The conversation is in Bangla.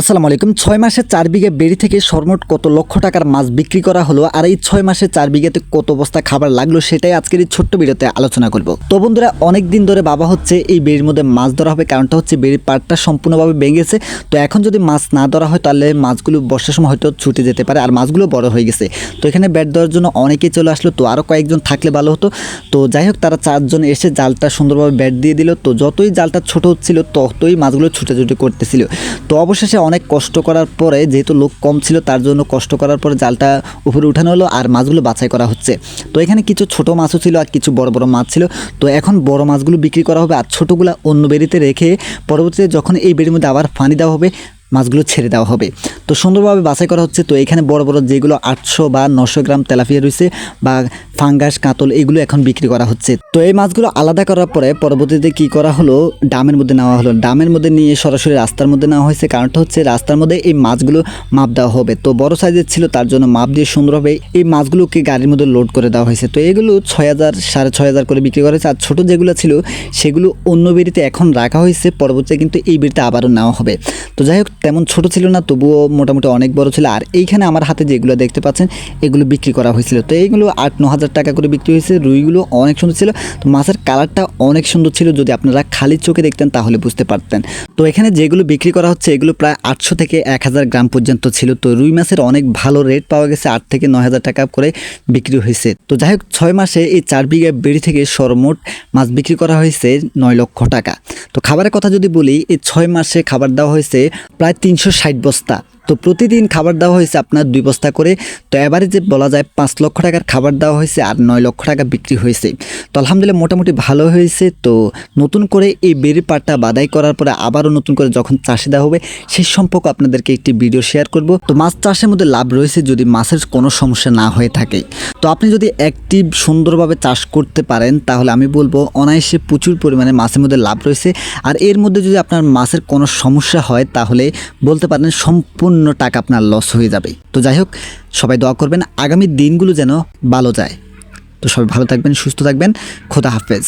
আসসালামু আলাইকুম। ছয় মাসে চার বিঘে বেড়ি থেকে সর্বমোট কত লক্ষ টাকার মাছ বিক্রি করা হলো আর এই ছয় মাসে চার বিঘাতে কত বস্তা খাবার লাগল সেটাই আজকের এই ছোট্ট ভিডিওতে আলোচনা করব। তো বন্ধুরা, অনেক দিন ধরে বাবা হচ্ছে এই বেড়ির মধ্যে মাছ ধরা হবে কারণটা হচ্ছে বেড়ির পাড়টা সম্পূর্ণভাবে ভেঙেছে। তো এখন যদি মাছ না ধরা হয় তাহলে মাছগুলো বর্ষার সময় হয়তো ছুটে যেতে পারে আর মাছগুলো বড় হয়ে গেছে। তো এখানে ব্যাট দেওয়ার জন্য অনেকেই চলে আসলো। তো আরও কয়েকজন থাকলে ভালো হতো। তো যাই হোক, তারা চারজন এসে জালটা সুন্দরভাবে ব্যাট দিয়ে দিল। তো যতই জালটা ছোট হচ্ছিল, ততই মাছগুলো ছুটাছুটি করতেছিল। তো অবশেষে অনেক কষ্ট করার পরে, যেহেতু লোক কম ছিল, তার জন্য কষ্ট করার পরে জালটা উপরে উঠানো হলো আর মাছগুলো বাছাই করা হচ্ছে। তো এখানে কিছু ছোট মাছও ছিল আর কিছু বড় বড় মাছ ছিল। তো এখন বড় মাছগুলো বিক্রি করা হবে আর ছোটোগুলো অন্য বেরিতে রেখে পরবর্তীতে যখন এই বেরির মধ্যে আবার পানি দেওয়া হবে মাছগুলো ছেড়ে দেওয়া হবে। তো সুন্দরভাবে বাছাই করা হচ্ছে। তো এখানে বড় বড় যেগুলো আটশো বা নশো গ্রাম তেলাপিয়া রয়েছে বা ফাঙ্গাস, কাতল, এগুলো এখন বিক্রি করা হচ্ছে। তো এই মাছগুলো আলাদা করার পরে পরবর্তীতে কি করা হলো? ডামের মধ্যে নেওয়া হলো। ডামের মধ্যে নিয়ে সরাসরি রাস্তার মধ্যে নেওয়া হয়েছে। কারণটা হচ্ছে রাস্তার মধ্যে এই মাছগুলো মাপ দেওয়া হবে। তো বড় সাইজের ছিল, তার জন্য মাপ দিয়ে সুন্দরভাবে এই মাছগুলোকে গাড়ির মধ্যে লোড করে দেওয়া হয়েছে। তো এগুলো ছয় হাজার, সাড়ে ছয় হাজার করে বিক্রি করা হয়েছে। আর ছোটো যেগুলো ছিল, সেগুলো অন্য বেড়িতে এখন রাখা হয়েছে। পরবর্তীতে কিন্তু এই বেড়িতে আবারও নেওয়া হবে। তো যাই হোক তেমন ছোট ছিল না, তবুও মোটামুটি অনেক বড় ছিল। আর এইখানে আমার হাতে যেগুলো দেখতে পাচ্ছেন, এগুলো বিক্রি করা হয়েছিল। তো এইগুলো আট, ন হাজার টাকা করে বিক্রি হয়েছে। রুইগুলো অনেক সুন্দর ছিল। তো মাছের কালারটা অনেক সুন্দর ছিল। যদি আপনারা খালি চোখে দেখতেন তাহলে বুঝতে পারতেন। তো এখানে যেগুলো বিক্রি করা হচ্ছে, এগুলো প্রায় আটশো থেকে এক হাজার গ্রাম পর্যন্ত ছিল। তো রুই মাছের অনেক ভালো রেট পাওয়া গেছে। আট থেকে নয় হাজার টাকা করে বিক্রি হয়েছে। তো যাই হোক, ছয় মাসে এই চার বিঘা বেড়ি থেকে সর্বমোট মাছ বিক্রি করা হয়েছে নয় লক্ষ টাকা। তো খাবারের কথা যদি বলি, এই ছয় মাসে খাবার দেওয়া হয়েছে প্রায় তিনশো ষাট বস্তা। তো প্রতিদিন খাবার দেওয়া হয়েছে আপনার দুই বস্তা করে। তো এবারে যে বলা যায় পাঁচ লক্ষ টাকার খাবার দেওয়া হয়েছে আর নয় লক্ষ টাকা বিক্রি হয়েছে। তো আলহামদুলিল্লাহ মোটামুটি ভালো হয়েছে। তো নতুন করে এই বেরি পাটটা বাদাই করার পরে আবারও নতুন করে যখন চাষে দেওয়া হবে, সেই সম্পর্কে আপনাদেরকে একটি ভিডিও শেয়ার করব। তো মাছ চাষের মধ্যে লাভ রয়েছে যদি মাছের কোনো সমস্যা না হয়ে থাকে। তো আপনি যদি অ্যাক্টিভ সুন্দরভাবে চাষ করতে পারেন, তাহলে আমি বলব অনায়াসে প্রচুর পরিমাণে মাছের মধ্যে লাভ রয়েছে। আর এর মধ্যে যদি আপনার মাছের কোনো সমস্যা হয়, তাহলে বলতে পারেন সম্পূর্ণ টাকা আপনার লস হয়ে যাবে। তো যাই হোক, সবাই দোয়া করবেন, আগামী দিনগুলো যেন ভালো যায়। তো সবাই ভালো থাকবেন, সুস্থ থাকবেন। খোদা হাফেজ।